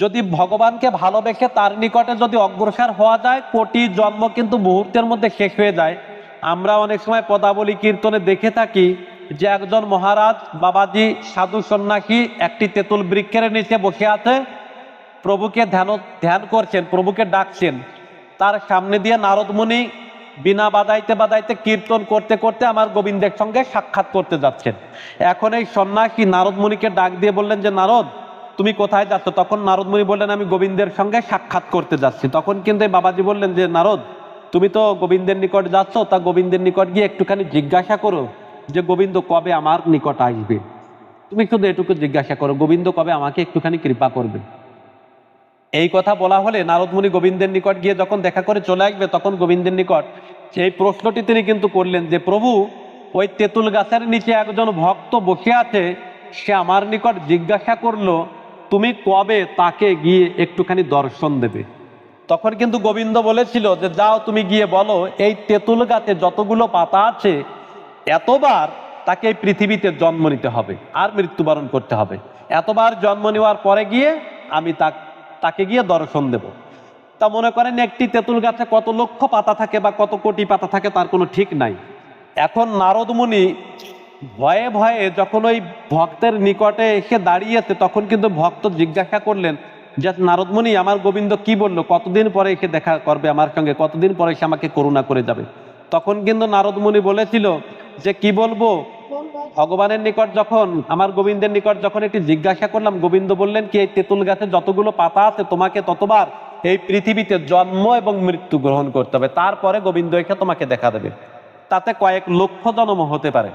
যদি ভগবানকে ভালোবেসে তার নিকটে যদি অগ্রসর হওয়া যায়, কোটি জন্ম কিন্তু মুহূর্তের মধ্যে শেষ হয়ে যায়। আমরা অনেক সময় পদাবলী কীর্তনে দেখে থাকি যে একজন মহারাজ, বাবাজি, সাধু সন্ন্যাসী একটি তেঁতুল বৃক্ষের নিচে বসে আছে, প্রভুকে ধ্যান ধ্যান করছেন, প্রভুকে ডাকছেন। তার সামনে দিয়ে নারদমুনি বিনা বাদাইতে বাদাইতে কীর্তন করতে করতে আমার গোবিন্দের সঙ্গে সাক্ষাৎ করতে যাচ্ছেন। এখন এই সন্ন্যাসী নারদমুনিকে ডাক দিয়ে বললেন যে, নারদ তুমি কোথায় যাচ্ছ? তখন নারদমণি বললেন, আমি গোবিন্দের সঙ্গে সাক্ষাৎ করতে যাচ্ছি। তখন কিন্তু বাবাজি বললেন যে, নারদ, তুমি তো গোবিন্দের নিকট যাচ্ছ, তা গোবিন্দের নিকট গিয়ে একটুখানি জিজ্ঞাসা করো যে, গোবিন্দ কবে আমার নিকট আসবে? তুমি শুধু এটুকু জিজ্ঞাসা করো, গোবিন্দ কবে আমাকে একটুখানি কৃপা করবে? এই কথা বলা হলে নারদমুনি গোবিন্দের নিকট গিয়ে যখন দেখা করে চলে আসবে, তখন গোবিন্দের নিকট সেই প্রশ্নটি তিনি কিন্তু করলেন যে, প্রভু, ওই তেঁতুল গাছের নিচে একজন ভক্ত বসে আছে, সে আমার নিকট জিজ্ঞাসা করল তুমি কবে তাকে গিয়ে একটুখানি দর্শন দেবে? তখন কিন্তু গোবিন্দ বলেছিল যে, যাও তুমি গিয়ে বলো, এই তেঁতুল গাছে যতগুলো পাতা আছে, এতবার তাকে এই পৃথিবীতে জন্ম নিতে হবে আর মৃত্যুবরণ করতে হবে। এতবার জন্ম নেওয়ার পরে গিয়ে আমি তাকে গিয়ে দর্শন দেব। তা মনে করেন একটি তেঁতুল গাছে কত লক্ষ পাতা থাকে বা কত কোটি পাতা থাকে তার কোনো ঠিক নাই। এখন নারদমুনি ভয়ে ভয়ে যখন ওই ভক্তের নিকটে এসে দাঁড়িয়েছে, তখন কিন্তু ভক্ত জিজ্ঞাসা করলেন, যে নারদমুনি আমার গোবিন্দ কি বলল? কতদিন পরে এসে দেখা করবে আমার সঙ্গে? কতদিন পরে এসে আমাকে করুণা করে যাবে? তখন কিন্তু নারদমুনি বলেছিল যে, কি বলব? ভগবানের নিকট যখন, আমার গোবিন্দের নিকট যখন একটি জিজ্ঞাসা করলাম, গোবিন্দ বললেন, কি এই তেঁতুল গাছে যতগুলো পাতা আছে, তোমাকে ততবার এই পৃথিবীতে জন্ম এবং মৃত্যু গ্রহণ করতে হবে। তারপরে গোবিন্দ এসে তোমাকে দেখা দেবে। তাতে কয়েক লক্ষ জন্ম হতে পারে।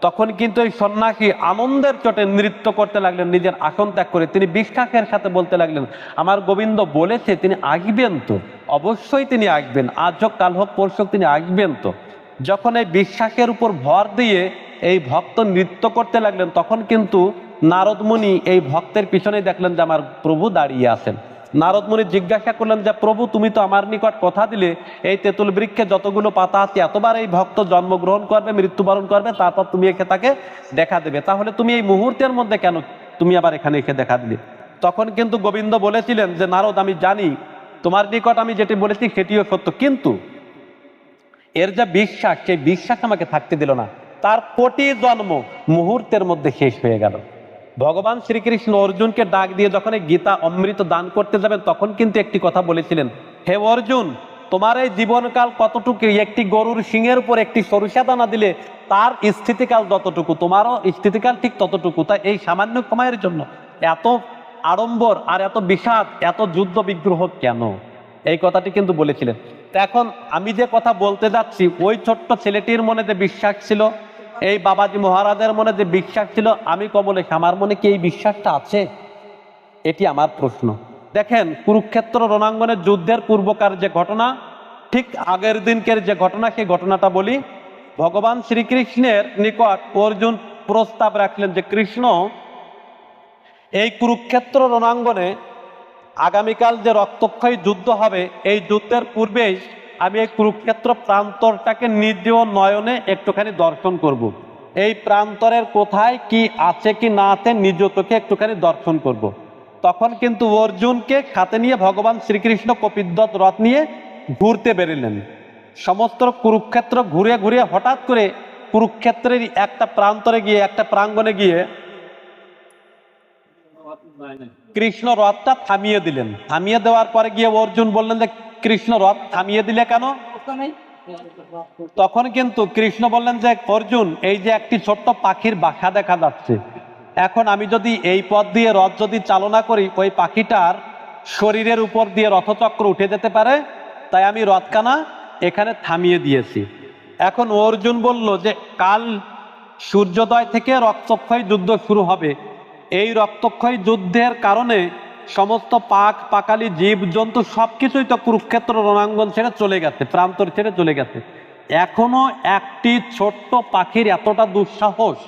তখন কিন্তু এই সন্ন্যাসী আনন্দের চোটে নৃত্য করতে লাগলেন, নিজের আসন ত্যাগ করে। তিনি বিশ্বাসের সাথে বলতে লাগলেন, আমার গোবিন্দ বলেছে তিনি আসবেন তো, অবশ্যই তিনি আসবেন আজ হোক, কাল হোক, পরশু তিনি আসবেন তো। যখন এই বিশ্বাসের উপর ভর দিয়ে এই ভক্ত নৃত্য করতে লাগলেন, তখন কিন্তু নারদমুনি এই ভক্তের পিছনে দেখলেন যে, আমার প্রভু দাঁড়িয়ে আছেন। নারদমুনি জিজ্ঞাসা করলেন যে, প্রভু, তুমি তো আমার নিকট কথা দিলে, এই তেঁতুল বৃক্ষে যতগুলো পাতা আছে, এতবার এই ভক্ত জন্মগ্রহণ করবে, মৃত্যুবরণ করবে, তারপর তুমি একে তাকে দেখা দেবে। তাহলে তুমি এই মুহূর্তের মধ্যে কেন তুমি আবার এখানে এসে দেখা দিলে? তখন কিন্তু গোবিন্দ বলেছিলেন যে, নারদ, আমি জানি, তোমার নিকট আমি যেটি বলেছি, সেটিও সত্য। কিন্তু এর যা বিশ্বাস, সেই বিশ্বাস আমাকে থাকতে দিল না। তার কোটি জন্ম মুহূর্তের মধ্যে শেষ হয়ে গেল। ভগবান শ্রীকৃষ্ণ অর্জুনকে ডাক দিয়ে যখন এই গীতা অমৃত দান করতে যাবেন, তখন কিন্তু একটি কথা বলেছিলেন, হে অর্জুন, তোমার এই জীবনকাল কতটুকু? একটি গরুর সিংহের উপর একটি সরিষা দানা দিলে তার স্থিতিকাল যতটুকু? তোমারও স্থিতিকাল ঠিক ততটুকু। তাই এই সামান্য সময়ের জন্য এত আড়ম্বর আর এত বিষাদ, এত যুদ্ধ বিগ্রহ কেন? এই কথাটি কিন্তু বলেছিলেন। তা এখন আমি যে কথা বলতে যাচ্ছি, ওই ছোট্ট ছেলেটির মনে যে বিশ্বাস ছিল এই বাবাজি মহারাজের মনে যে বিশ্বাস ছিল, আমি কবলে আমার মনে কি এই বিশ্বাসটা আছে? এটি আমার প্রশ্ন। দেখেন, কুরুক্ষেত্র রণাঙ্গনের যুদ্ধের পূর্বকার যে ঘটনা, ঠিক আগের দিনকের যে ঘটনা, সেই ঘটনাটা বলি। ভগবান শ্রীকৃষ্ণের নিকট অর্জুন প্রস্তাব রাখলেন যে, কৃষ্ণ, এই কুরুক্ষেত্র রণাঙ্গনে আগামীকাল যে রক্তক্ষয়ী যুদ্ধ হবে, এই যুদ্ধের পূর্বেই আমি এই কুরুক্ষেত্র প্রান্তরটাকে নিজ নয়নে একটুখানি দর্শন করব। এই প্রান্তরের কোথায় কি আছে কি না আছে নিজ একটুখানি দর্শন করব। তখন কিন্তু অর্জুনকে খাতে নিয়ে ভগবান শ্রীকৃষ্ণ কপিদ্দত রথ নিয়ে ঘুরতে বেরিলেন সমস্ত কুরুক্ষেত্র ঘুরে ঘুরে হঠাৎ করে কুরুক্ষেত্রের একটা প্রান্তরে গিয়ে, একটা প্রাঙ্গণে গিয়ে কৃষ্ণ রথটা থামিয়ে দিলেন থামিয়ে দেওয়ার পরে গিয়ে অর্জুন বললেন যে কৃষ্ণ রথ থামিয়ে দিলে কেন? তখন কিন্তু কৃষ্ণ বললেন যে, অর্জুন, এই যে একটি ছোট্ট পাখির বাসা দেখা যাচ্ছে। এখন আমি যদি এই পথ দিয়ে রথ যদি চালনা করি, ওই পাখিটার শরীরের উপর দিয়ে রথচক্র উঠে যেতে পারে। তাই আমি রথকানা এখানে থামিয়ে দিয়েছি। এখন অর্জুন বলল যে, কাল সূর্যোদয় থেকে রক্তক্ষয় যুদ্ধ শুরু হবে। এই রক্তক্ষয় যুদ্ধের কারণে সমস্ত পাক, পাকালি জীব, জন্তু সবকিছুই তো কুরুক্ষেত্র রণাঙ্গন ছেড়ে চলে গেছে, প্রান্তর ছেড়ে চলে গেছে। এখনও একটি ছোট্ট পাখির এতটা দুঃসাহস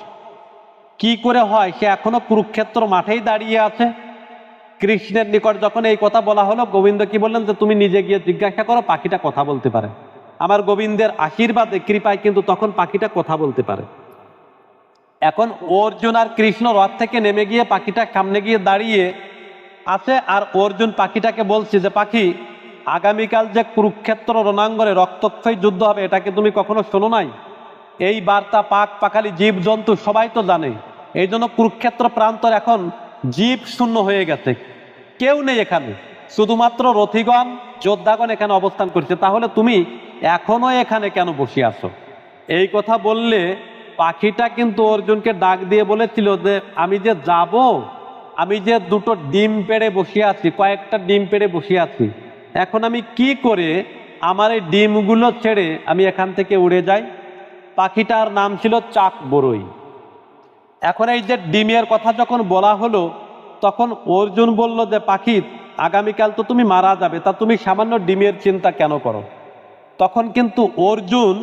কি করে হয়? সে এখনও কুরুক্ষেত্র মাঠেই দাঁড়িয়ে আছে। কৃষ্ণের নিকট যখন এই কথা বলা হলো, গোবিন্দ কি বললেন যে, তুমি নিজে গিয়ে জিজ্ঞাসা করো, পাখিটা কথা বলতে পারে। আমার গোবিন্দের আশীর্বাদে, কৃপায় কিন্তু তখন পাখিটা কথা বলতে পারে। এখন অর্জুন আর কৃষ্ণ রথ থেকে নেমে গিয়ে পাখিটা সামনে গিয়ে দাঁড়িয়ে আছে আর অর্জুন পাখিটাকে বলছি যে, পাখি, আগামীকাল যে কুরুক্ষেত্র রণাঙ্গনে রক্তক্ষয়ী যুদ্ধ হবে এটাকে তুমি কখনো শোনো নাই? এই বার্তা পাক পাখালি জীব জন্তু সবাই তো জানে। এই জন্য কুরুক্ষেত্র প্রান্তর এখন জীব শূন্য হয়ে গেছে। কেউ নেই এখানে। শুধুমাত্র রথিগণ, যোদ্ধাগণ এখানে অবস্থান করছে। তাহলে তুমি এখনও এখানে কেন বসে আছো? এই কথা বললে পাখিটা কিন্তু অর্জুনকে ডাক দিয়ে বলেছিল যে, আমি যে যাব আমি যে দুটো ডিম পেড়ে বসে আছি, কয়েকটা ডিম পেড়ে বসে আছি, এখন আমি কি করে আমার এই ডিমগুলো ছেড়ে আমি এখান থেকে উড়ে যাই? পাখিটার নাম ছিল চাক বড়ই এখন এই যে ডিমের কথা যখন বলা হলো, তখন অর্জুন বলল যে, পাখি, আগামীকাল তো তুমি মারা যাবে, তা তুমি সামান্য ডিমের চিন্তা কেন করো? তখন কিন্তু অর্জুন,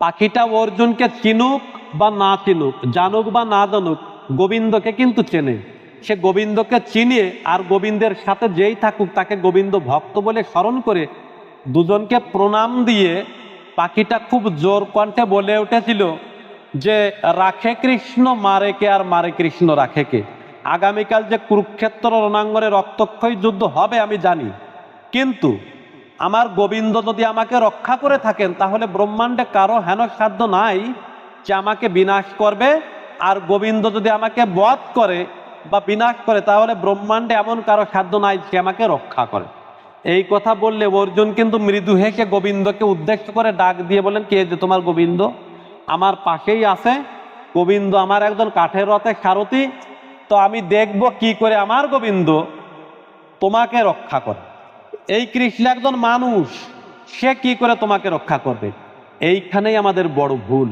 পাখিটা অর্জুনকে চিনুক বা না চিনুক, জানুক বা না জানুক গোবিন্দকে কিন্তু চেনে। সে গোবিন্দকে চিনে আর গোবিন্দের সাথে যেই থাকুক তাকে গোবিন্দ ভক্ত বলে স্মরণ করে দুজনকে প্রণাম দিয়ে পাখিটা খুব জোর কণ্ঠে বলে উঠেছিল যে, রাখে কৃষ্ণ, মারে কে আর মারে কৃষ্ণ রাখে কে? আগামীকাল যে কুরুক্ষেত্র রণাঙ্গনে রক্তক্ষয়ী যুদ্ধ হবে আমি জানি। কিন্তু আমার গোবিন্দ যদি আমাকে রক্ষা করে থাকেন, তাহলে ব্রহ্মাণ্ডে কারও হেন সাধ্য নাই যে আমাকে বিনাশ করবে আর গোবিন্দ যদি আমাকে বধ করে বা বিনাশ করে, তাহলে ব্রহ্মাণ্ডে এমন কারও সাধ্য নাই যে আমাকে রক্ষা করে। এই কথা বললে অর্জুন কিন্তু মৃদু হেসে গোবিন্দকে উদ্দেশ্য করে ডাক দিয়ে বলেন কে যে তোমার গোবিন্দ? আমার পাশেই আছে। গোবিন্দ আমার একজন কাঠের রথে সারথি। তো আমি দেখব কি করে আমার গোবিন্দ তোমাকে রক্ষা করে। এই কৃষ্ণ একজন মানুষ, সে কি করে তোমাকে রক্ষা করবে? এইখানেই আমাদের বড় ভুল।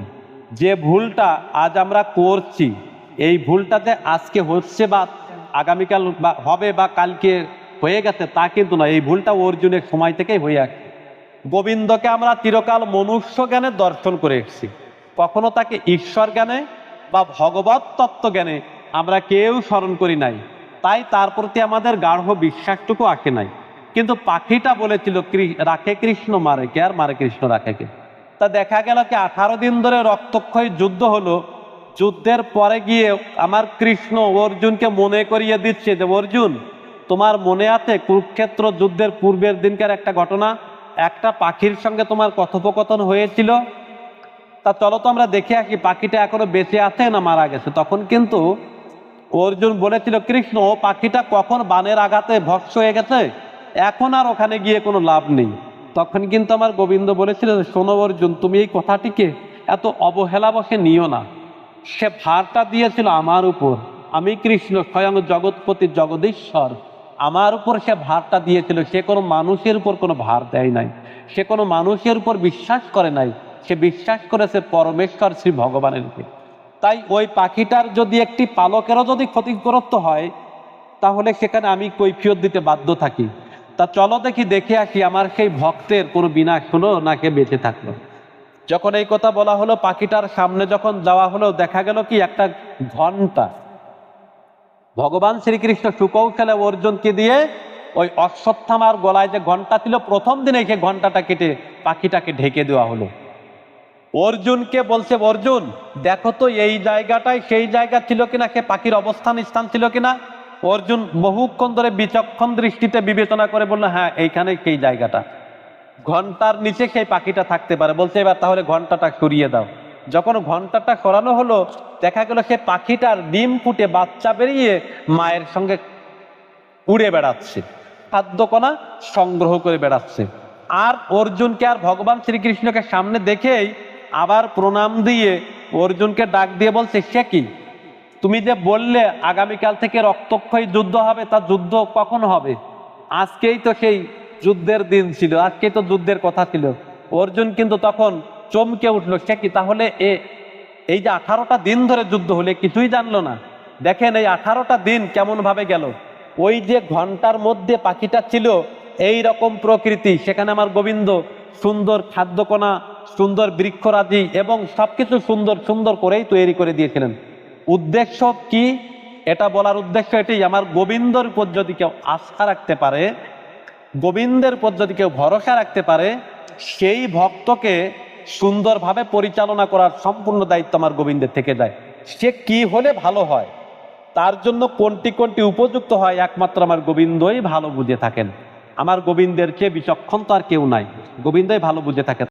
যে ভুলটা আজ আমরা করছি, এই ভুলটাতে আজকে হচ্ছে বা আগামীকাল বা হবে বা কালকে হয়ে গেছে, তা কিন্তু না এই ভুলটা অর্জুনের সময় থেকেই হয়ে আসছে গোবিন্দকে আমরা চিরকাল মনুষ্য জ্ঞানে দর্শন করে এসেছি। কখনো তাকে ঈশ্বর জ্ঞানে বা ভগবত তত্ত্ব জ্ঞানে আমরা কেউ স্মরণ করি নাই। তাই তার প্রতি আমাদের গাঢ় বিশ্বাসটুকু আঁকে নাই। কিন্তু পাখিটা বলেছিল রাখে কৃষ্ণ, মারে কে আর মারে কৃষ্ণ, রাখে কে? তা দেখা গেল কি আঠারো দিন ধরে রক্তক্ষয়ী যুদ্ধ হলো। যুদ্ধের পরে গিয়ে আমার কৃষ্ণ অর্জুনকে মনে করিয়ে দিচ্ছে যে, অর্জুন, তোমার মনে আছে কুরুক্ষেত্র যুদ্ধের পূর্বের দিনকার একটা ঘটনা? একটা পাখির সঙ্গে তোমার কথোপকথন হয়েছিল? তা চলো তো আমরা দেখে আসি, পাখিটা এখনও বেঁচে আছে না মারা গেছে? তখন কিন্তু অর্জুন বলেছিল, কৃষ্ণ পাখিটা কখন বানের আঘাতে ভস্য হয়ে গেছে? এখন আর ওখানে গিয়ে কোনো লাভ নেই। তখন কিন্তু আমার গোবিন্দ বলেছিলেন শোনো অর্জুন, তুমি এই কথাটিকে এত অবহেলা বসে নিও না। সে ভারটা দিয়েছিল আমার উপর। আমি কৃষ্ণ স্বয়ং জগৎপতি জগদীশ্বর। আমার উপর সে ভারটা দিয়েছিল। সে কোনো মানুষের উপর কোনো ভার দেয় নাই। সে কোনো মানুষের উপর বিশ্বাস করে নাই। সে বিশ্বাস করেছে পরমেশ্বর শ্রী ভগবানের উপর। তাই ওই পাখিটার যদি একটি পালকেরও যদি ক্ষতিগ্রস্ত হয়, তাহলে সেখানে আমি কৈফিয়ত দিতে বাধ্য থাকি। তা চলো দেখি, দেখে আসি আমার সেই ভক্তের কোনো বিনাশ হলো নাকে বেঁচে থাকল। যখন এই কথা বলা হলো, পাখিটার সামনে যখন যাওয়া হলো, দেখা গেল কি একটা ঘণ্টা। ভগবান শ্রীকৃষ্ণ সুকৌশলে অর্জুনকে দিয়ে ওই অশ্বত্থামার গলায় যে ঘণ্টা ছিল, প্রথম দিনে সে ঘন্টাটা কেটে পাখিটাকে ঢেকে দেওয়া হলো। অর্জুনকে বলছে, অর্জুন, দেখো তো, এই জায়গাটায় সেই জায়গা ছিল কিনা? সে পাখির অবস্থান, স্থান ছিল কিনা? অর্জুন বহুক্ষণ ধরে বিচক্ষণ দৃষ্টিতে বিবেচনা করে বলল হ্যাঁ এইখানে সেই জায়গাটা। ঘণ্টার নিচে সেই পাখিটা থাকতে পারে। বলছে, এবার তাহলে ঘন্টাটা সরিয়ে দাও। যখন ঘন্টাটা সরানো হলো, দেখা গেল সে পাখিটার ডিম ফুটে বাচ্চা বেরিয়ে মায়ের সঙ্গে উড়ে বেড়াচ্ছে, খাদ্যকণা সংগ্রহ করে বেড়াচ্ছে। আর অর্জুনকে আর ভগবান শ্রীকৃষ্ণকে সামনে দেখেই আবার প্রণাম দিয়ে অর্জুনকে ডাক দিয়ে বলছে, সে কি? তুমি যে বললে আগামীকাল থেকে রক্তক্ষয়ী যুদ্ধ হবে, তা যুদ্ধ কখন হবে? আজকেই তো সেই যুদ্ধের দিন ছিল, আজকেই তো যুদ্ধের কথা ছিল। অর্জুন কিন্তু তখন চমকে উঠল, সে কি তাহলে এ, এই যে আঠারোটা দিন ধরে যুদ্ধ হলে কিছুই জানলো না। দেখেন এই আঠারোটা দিন কেমন ভাবে গেল। ওই যে ঘণ্টার মধ্যে পাখিটা ছিল, এই রকম প্রকৃতি। সেখানে আমার গোবিন্দ সুন্দর খাদ্যকণা, সুন্দর বৃক্ষরাজি এবং সবকিছু সুন্দর সুন্দর করেই তৈরি করে দিয়েছিলেন। উদ্দেশ্য কি? এটা বলার উদ্দেশ্য এটি আমার গোবিন্দর উপর যদি কেউ আস্থা রাখতে পারে, গোবিন্দের উপর যদি কেউ ভরসা রাখতে পারে, সেই ভক্তকে সুন্দরভাবে পরিচালনা করার সম্পূর্ণ দায়িত্ব আমার গোবিন্দের থেকে যায়। সে কি হলে ভালো হয়? তার জন্য কোনটি কোনটি উপযুক্ত হয়? একমাত্র আমার গোবিন্দই ভালো বুঝে থাকেন। আমার গোবিন্দের চেয়ে বিচক্ষণ তো আর কেউ নাই। গোবিন্দই ভালো বুঝে থাকেন।